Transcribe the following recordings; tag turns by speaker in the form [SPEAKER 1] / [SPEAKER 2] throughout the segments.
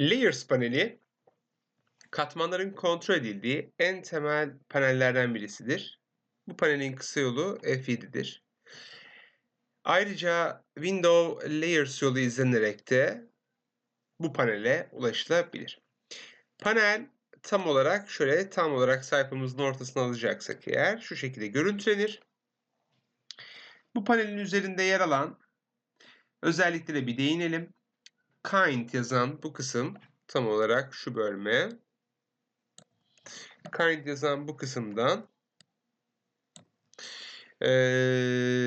[SPEAKER 1] Layers paneli katmanların kontrol edildiği en temel panellerden birisidir. Bu panelin kısa yolu F7'dir. Ayrıca Window Layers yolu izlenerek de bu panele ulaşılabilir. Panel tam olarak şöyle tam olarak sayfamızın ortasına alacaksak eğer şu şekilde görüntülenir. Bu panelin üzerinde yer alan özelliklere bir değinelim. Kind yazan bu kısım tam olarak şu bölme. Kind yazan bu kısımdan e,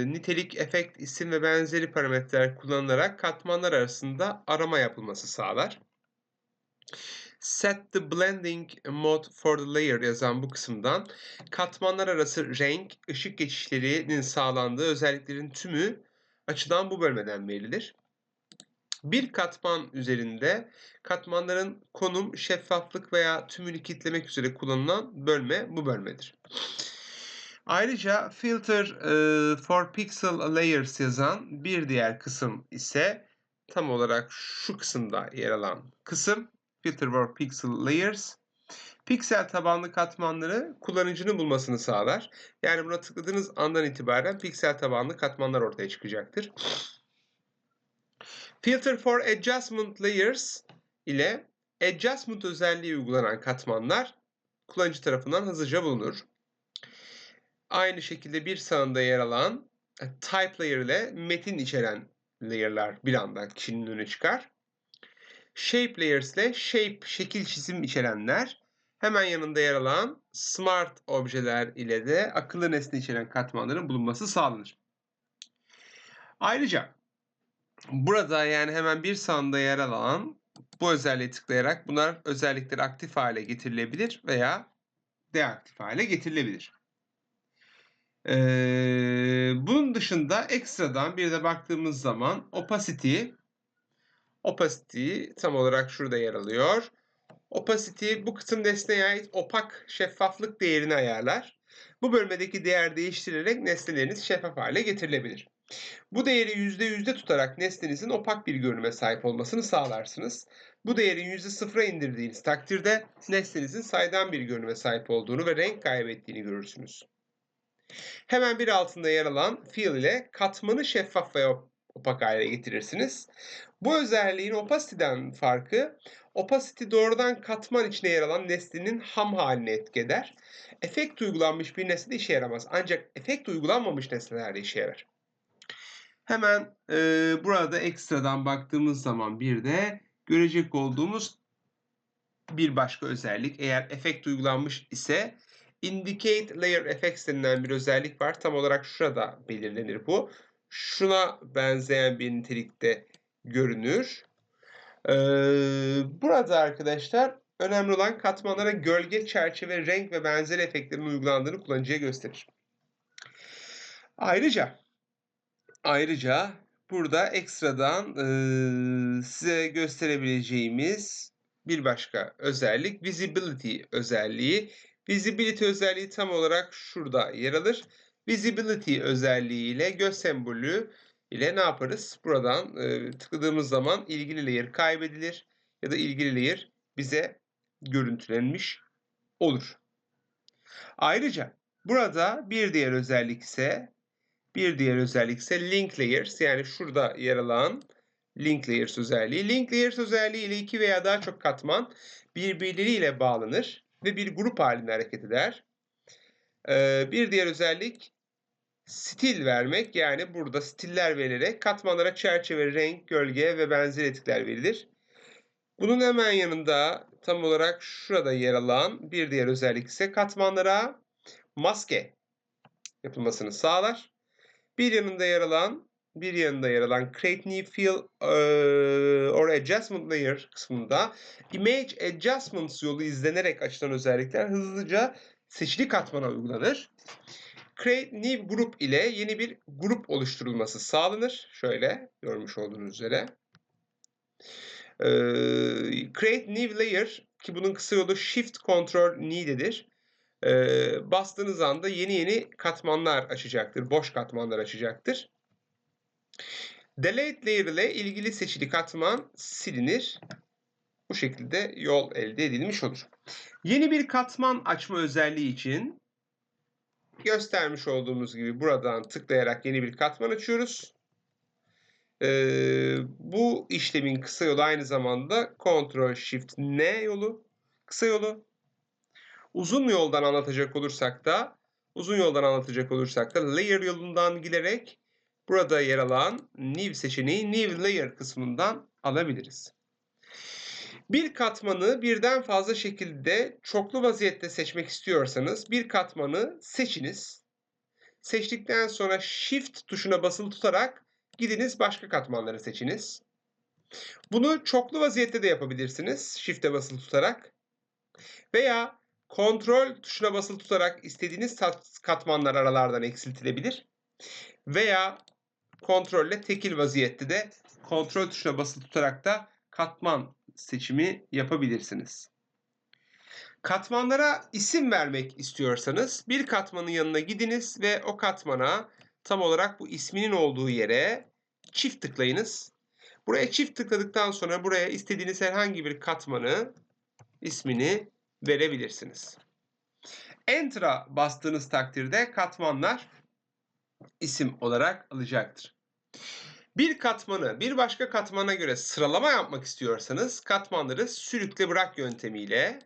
[SPEAKER 1] nitelik, efekt, isim ve benzeri parametreler kullanılarak katmanlar arasında arama yapılması sağlar. Set the blending mode for the layer yazan bu kısımdan katmanlar arası renk, ışık geçişlerinin sağlandığı özelliklerin tümü açıdan bu bölmeden verilir. Bir katman üzerinde katmanların konum, şeffaflık veya tümünü kitlemek üzere kullanılan bölme bu bölmedir. Ayrıca filter e, for pixel layers yazan bir diğer kısım ise tam olarak şu kısımda yer alan kısım filter for pixel layers piksel tabanlı katmanları kullanıcının bulmasını sağlar. Yani buna tıkladığınız andan itibaren piksel tabanlı katmanlar ortaya çıkacaktır. Filter for Adjustment Layers ile Adjustment özelliği uygulanan katmanlar kullanıcı tarafından hızlıca bulunur. Aynı şekilde bir sağında yer alan e, Type Layer ile metin içeren layer'lar bir anda kişinin önüne çıkar. Shape Layers ile shape, şekil çizim içerenler hemen yanında yer alan Smart objeler ile de akıllı nesne içeren katmanların bulunması sağlanır. Ayrıca Burada yani hemen bir sağında yer alan bu özelliği tıklayarak bunlar özellikleri aktif hale getirilebilir veya deaktif hale getirilebilir. Ee, bunun dışında ekstradan bir de baktığımız zaman opacity opacity tam olarak şurada yer alıyor. Opacity bu kısım nesneye ait opak şeffaflık değerini ayarlar. Bu bölmedeki değer değiştirilerek nesneleriniz şeffaf hale getirilebilir. Bu değeri %100'de tutarak nesnenizin opak bir görünüme sahip olmasını sağlarsınız. Bu değeri %0'a indirdiğiniz takdirde nesnenizin saydam bir görünüme sahip olduğunu ve renk kaybettiğini görürsünüz. Hemen bir altında yer alan fill ile katmanı şeffaf ve opak hale getirirsiniz. Bu özelliğin opacity'den farkı, opacity doğrudan katman içine yer alan nesnenin ham haline etki eder. Efekt uygulanmış bir nesnede işe yaramaz. Ancak efekt uygulanmamış nesnelerde işe yarar. Hemen e, burada ekstradan baktığımız zaman bir de görecek olduğumuz bir başka özellik eğer efekt uygulanmış ise Indicate Layer Effects denilen bir özellik var. Tam olarak şurada belirlenir bu. Şuna benzeyen bir nitelikte görünür. Ee, burada arkadaşlar önemli olan katmanlara gölge, çerçeve, renk ve benzeri efektlerin uygulandığını kullanıcıya gösterir. Ayrıca Ayrıca burada ekstradan e, size gösterebileceğimiz bir başka özellik Visibility özelliği. Visibility özelliği tam olarak şurada yer alır. Visibility özelliği ile göz sembolü ile ne yaparız? Buradan e, tıkladığımız zaman ilgili layer kaybedilir ya da ilgili layer bize görüntülenmiş olur. Ayrıca burada bir diğer özellik ise bir diğer özellik ise link layers yani şurada yer alan link layers özelliği. Link layers özelliği ile iki veya daha çok katman birbirleriyle bağlanır ve bir grup halinde hareket eder. Ee, bir diğer özellik stil vermek yani burada stiller verilerek katmanlara çerçeve, renk, gölge ve benzeri etikler verilir. Bunun hemen yanında tam olarak şurada yer alan bir diğer özellik ise katmanlara maske yapılmasını sağlar. Bir yanında yer alan bir yanında yer alan Create New Fill uh, or Adjustment Layer kısmında Image Adjustments yolu izlenerek açılan özellikler hızlıca seçili katmana uygulanır. Create New Group ile yeni bir grup oluşturulması sağlanır. Şöyle görmüş olduğunuz üzere. Ee, create New Layer ki bunun kısa yolu Shift Control Need'dir e, bastığınız anda yeni yeni katmanlar açacaktır. Boş katmanlar açacaktır. Delete layer ile ilgili seçili katman silinir. Bu şekilde yol elde edilmiş olur. Yeni bir katman açma özelliği için göstermiş olduğumuz gibi buradan tıklayarak yeni bir katman açıyoruz. Ee, bu işlemin kısa yolu aynı zamanda Ctrl Shift N yolu. Kısa yolu. Uzun yoldan anlatacak olursak da uzun yoldan anlatacak olursak da Layer yolundan giderek burada yer alan New seçeneği New Layer kısmından alabiliriz. Bir katmanı birden fazla şekilde çoklu vaziyette seçmek istiyorsanız bir katmanı seçiniz. Seçtikten sonra Shift tuşuna basılı tutarak gidiniz başka katmanları seçiniz. Bunu çoklu vaziyette de yapabilirsiniz Shift'e basılı tutarak. Veya Kontrol tuşuna basılı tutarak istediğiniz katmanlar aralardan eksiltilebilir. Veya kontrolle tekil vaziyette de kontrol tuşuna basılı tutarak da katman seçimi yapabilirsiniz. Katmanlara isim vermek istiyorsanız bir katmanın yanına gidiniz ve o katmana tam olarak bu isminin olduğu yere çift tıklayınız. Buraya çift tıkladıktan sonra buraya istediğiniz herhangi bir katmanı ismini verebilirsiniz. Enter'a bastığınız takdirde katmanlar isim olarak alacaktır. Bir katmanı bir başka katmana göre sıralama yapmak istiyorsanız katmanları sürükle bırak yöntemiyle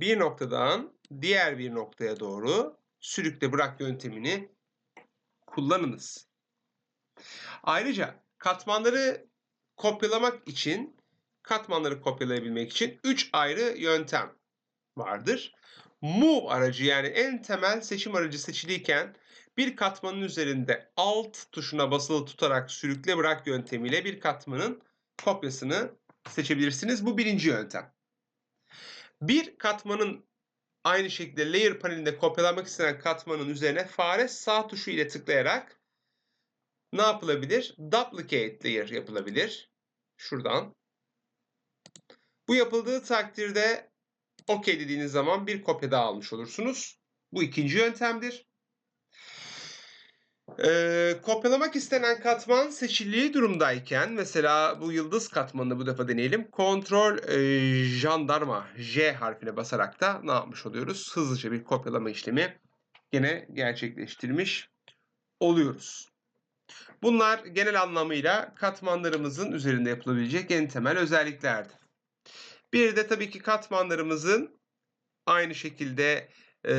[SPEAKER 1] bir noktadan diğer bir noktaya doğru sürükle bırak yöntemini kullanınız. Ayrıca katmanları kopyalamak için katmanları kopyalayabilmek için 3 ayrı yöntem vardır. Move aracı yani en temel seçim aracı seçiliyken bir katmanın üzerinde Alt tuşuna basılı tutarak sürükle bırak yöntemiyle bir katmanın kopyasını seçebilirsiniz. Bu birinci yöntem. Bir katmanın aynı şekilde layer panelinde kopyalanmak istenen katmanın üzerine fare sağ tuşu ile tıklayarak ne yapılabilir? Duplicate layer yapılabilir. Şuradan. Bu yapıldığı takdirde OK dediğiniz zaman bir kopya daha almış olursunuz. Bu ikinci yöntemdir. Ee, kopyalamak istenen katman seçili durumdayken mesela bu yıldız katmanını bu defa deneyelim. Kontrol e, jandarma J harfine basarak da ne yapmış oluyoruz? Hızlıca bir kopyalama işlemi yine gerçekleştirmiş oluyoruz. Bunlar genel anlamıyla katmanlarımızın üzerinde yapılabilecek en temel özelliklerdi. Bir de tabii ki katmanlarımızın aynı şekilde e,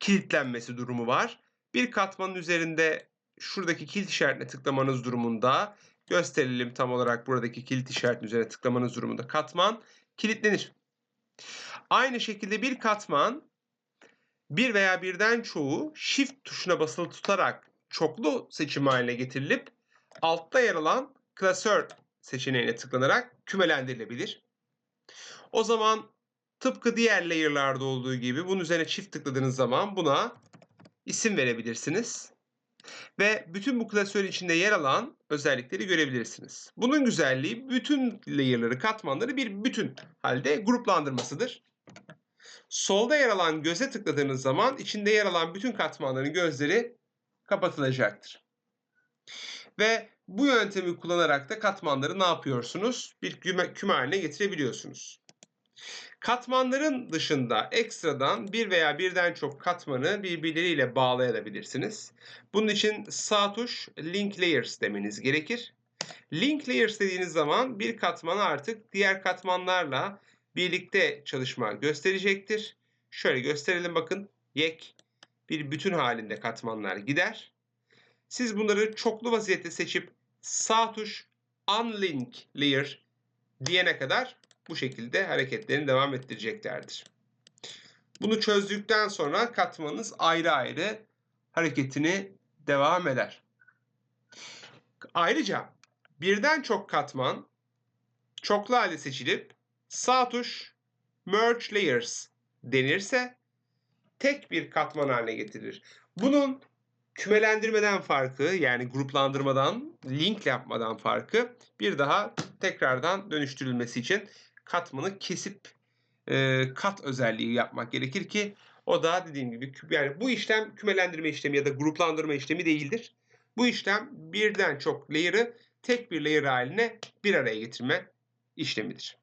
[SPEAKER 1] kilitlenmesi durumu var. Bir katmanın üzerinde şuradaki kilit işaretine tıklamanız durumunda gösterelim tam olarak buradaki kilit işaretinin üzerine tıklamanız durumunda katman kilitlenir. Aynı şekilde bir katman bir veya birden çoğu shift tuşuna basılı tutarak çoklu seçim haline getirilip altta yer alan klasör seçeneğine tıklanarak kümelendirilebilir. O zaman tıpkı diğer layer'larda olduğu gibi bunun üzerine çift tıkladığınız zaman buna isim verebilirsiniz. Ve bütün bu klasör içinde yer alan özellikleri görebilirsiniz. Bunun güzelliği bütün layer'ları, katmanları bir bütün halde gruplandırmasıdır. Solda yer alan göze tıkladığınız zaman içinde yer alan bütün katmanların gözleri kapatılacaktır. Ve bu yöntemi kullanarak da katmanları ne yapıyorsunuz? Bir küme, küme haline getirebiliyorsunuz. Katmanların dışında ekstradan bir veya birden çok katmanı birbirleriyle bağlayabilirsiniz. Bunun için sağ tuş Link Layers demeniz gerekir. Link Layers dediğiniz zaman bir katmanı artık diğer katmanlarla birlikte çalışma gösterecektir. Şöyle gösterelim bakın. Yek bir bütün halinde katmanlar gider. Siz bunları çoklu vaziyette seçip sağ tuş Unlink Layer diyene kadar bu şekilde hareketlerini devam ettireceklerdir. Bunu çözdükten sonra katmanınız ayrı ayrı hareketini devam eder. Ayrıca birden çok katman çoklu halde seçilip sağ tuş Merge Layers denirse tek bir katman haline getirir. Bunun kümelendirmeden farkı yani gruplandırmadan, link yapmadan farkı bir daha tekrardan dönüştürülmesi için katmanı kesip e, kat özelliği yapmak gerekir ki o da dediğim gibi yani bu işlem kümelendirme işlemi ya da gruplandırma işlemi değildir. Bu işlem birden çok layer'ı tek bir layer haline bir araya getirme işlemidir.